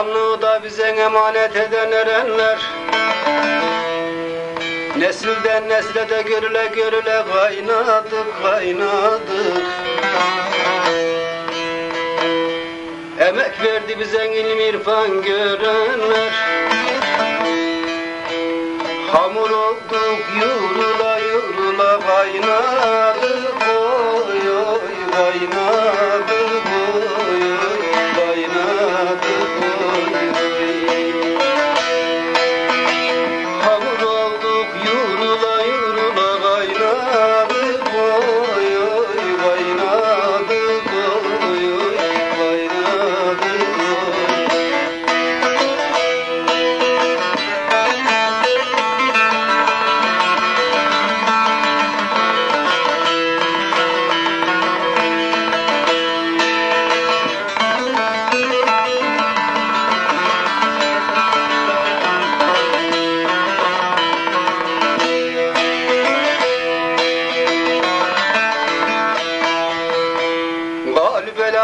İnsanlığı da bize emanet eden erenler. Nesilden nesile de görüle görüle kaynadık kaynadık Emek verdi bize ilim irfan görenler. Hamur olduk yurula yurula kaynadık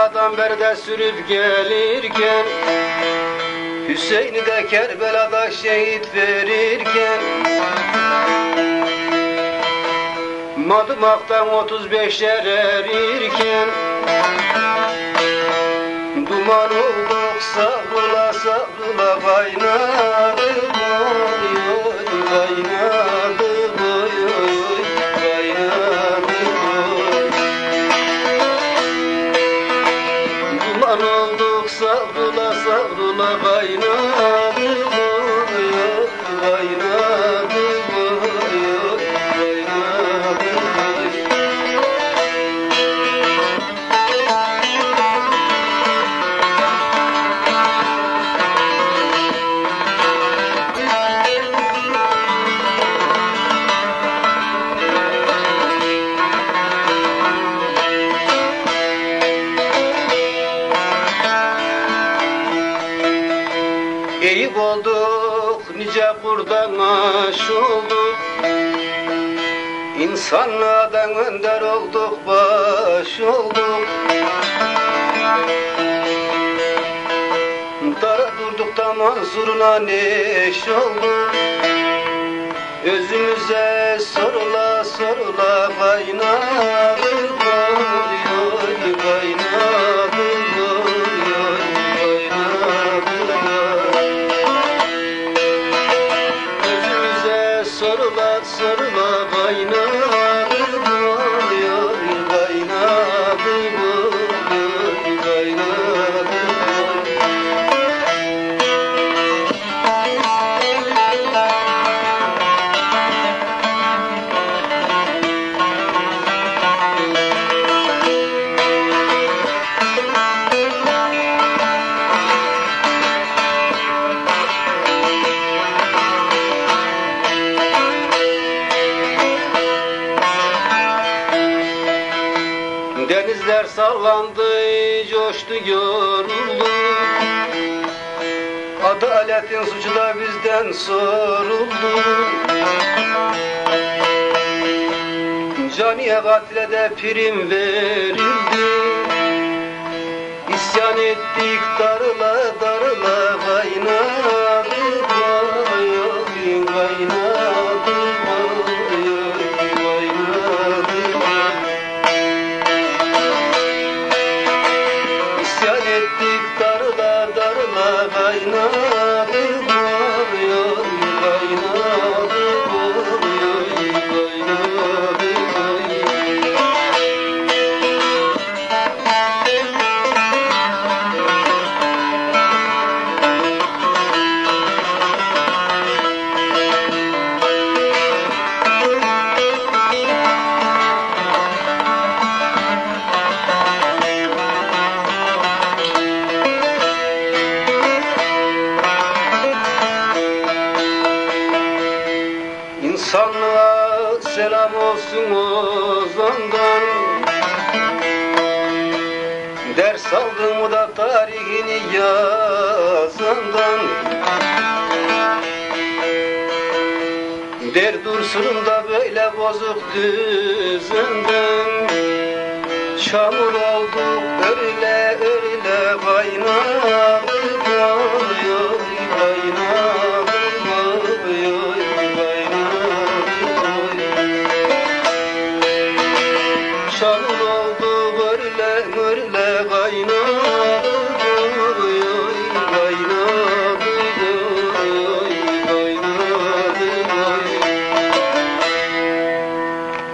Beladan berde sürüp gelirken Hüseyin'i de Kerbela'da şehit verirken Madımak'tan 35'ler erirken Duman olduk savrula savrula kaynadı Olduk savrula savrula kaynadı Eyüp olduk, nice kurdan aş olduk. İnsanlardan önder olduk, baş olduk. Dara durduk da Mansur'una neş olduk. Özümüze sorula Özümüze sorula sorula Denizler sallandı, coştu, yoruldu. Adaletin suçu da bizden soruldu. Caniye katile de prim verildi. İsyan ettik darıla darıla kaynadık selam olsun ozandan. Ders aldım da tarihini yazandan. Der dursun da böyle bozuk düzenden. Çamur olduk öyle öyle kaynadık benle kaynı